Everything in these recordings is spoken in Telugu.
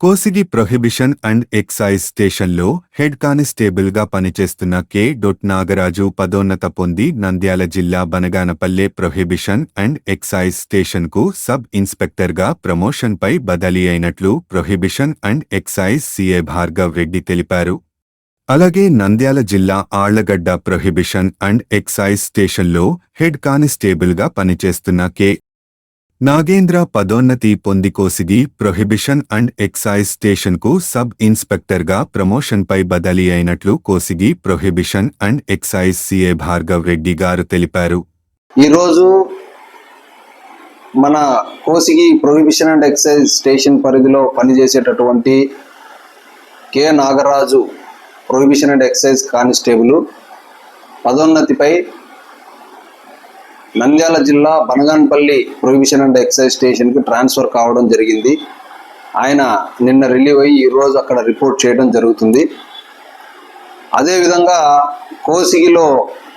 కోసిగి ప్రొహిబిషన్ అండ్ ఎక్సైజ్ స్టేషన్లో హెడ్ కానిస్టేబుల్గా పనిచేస్తున్న కె. డొట్. నాగరాజు పదోన్నత పొంది నంద్యాల జిల్లా బనగానపల్లె ప్రొహిబిషన్ అండ్ ఎక్సైజ్ స్టేషన్కు సబ్ ఇన్స్పెక్టర్గా ప్రమోషన్పై బదిలీ అయినట్లు prohibition and excise CA Bhargav Reddy తెలిపారు. అలాగే నంద్యాల జిల్లా ఆళ్ళగడ్డ ప్రొహిబిషన్ అండ్ ఎక్సైజ్ స్టేషన్లో హెడ్ కానిస్టేబుల్గా పనిచేస్తున్న కె. నాగేంద్ర పదోన్నతి పొంది కోసిగి ప్రొహిబిషన్ అండ్ ఎక్సైజ్ స్టేషన్కు సబ్ ఇన్స్పెక్టర్గా ప్రమోషన్పై బదిలీ అయినట్లు Kosigi prohibition and excise CA Bhargav Reddy గారు తెలిపారు. ఈరోజు మన Kosigi prohibition and excise station పరిధిలో పనిచేసేటటువంటి K. Nagaraju prohibition and excise constable పదోన్నతిపై Nandyal జిల్లా బనగాన్పల్లి ప్రొహిబిషన్ అండ్ ఎక్సైజ్ స్టేషన్కి ట్రాన్స్ఫర్ కావడం జరిగింది. ఆయన నిన్న రిలీవ్ అయ్యి ఈరోజు అక్కడ రిపోర్ట్ చేయడం జరుగుతుంది. అదేవిధంగా కోసిగిలో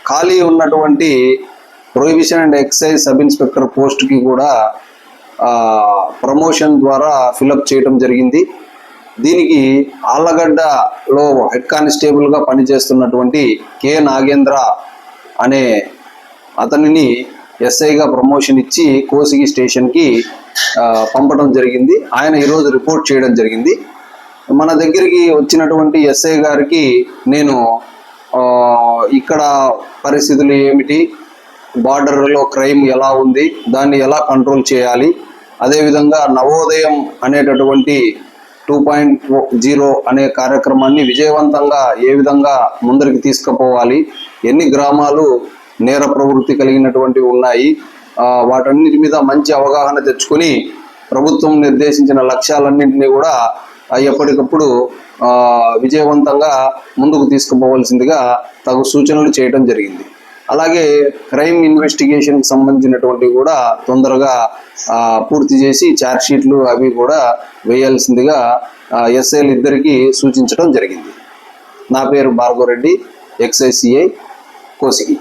ఖాళీ ఉన్నటువంటి prohibition and excise sub inspector పోస్ట్కి కూడా ప్రమోషన్ ద్వారా ఫిలప్ చేయడం జరిగింది. దీనికి ఆళ్ళగడ్డలో హెడ్ కానిస్టేబుల్గా పనిచేస్తున్నటువంటి కె నాగేంద్ర అనే అతనిని ఎస్ఐగా ప్రమోషన్ ఇచ్చి కోసిగి స్టేషన్కి పంపడం జరిగింది. ఆయన ఈరోజు రిపోర్ట్ చేయడం జరిగింది. మన దగ్గరికి వచ్చినటువంటి ఎస్ఐ గారికి నేను ఇక్కడ పరిస్థితులు ఏమిటి? బార్డర్లో క్రైమ్ ఎలా ఉంది? దాన్ని ఎలా కంట్రోల్ చేయాలి? అదేవిధంగా నవోదయం అనేటటువంటి టూ పాయింట్ జీరో అనే కార్యక్రమాన్ని విజయవంతంగా ఏ విధంగా ముందరికి తీసుకుపోవాలి? ఎన్ని గ్రామాలు నేర ప్రవృత్తి కలిగినటువంటివి ఉన్నాయి. వాటన్నిటి మీద మంచి అవగాహన తెచ్చుకొని ప్రభుత్వం నిర్దేశించిన లక్ష్యాలన్నింటినీ కూడా ఎప్పటికప్పుడు విజయవంతంగా ముందుకు తీసుకుపోవలసిందిగా తగు సూచనలు చేయడం జరిగింది. అలాగే క్రైమ్ ఇన్వెస్టిగేషన్కి సంబంధించినటువంటివి కూడా తొందరగా పూర్తి చేసి ఛార్జ్షీట్లు అవి కూడా వేయాల్సిందిగా ఎస్ఐలు ఇద్దరికి సూచించడం జరిగింది. నా పేరు భార్గవరెడ్డి ఎక్సైసిఐ కోసిగి.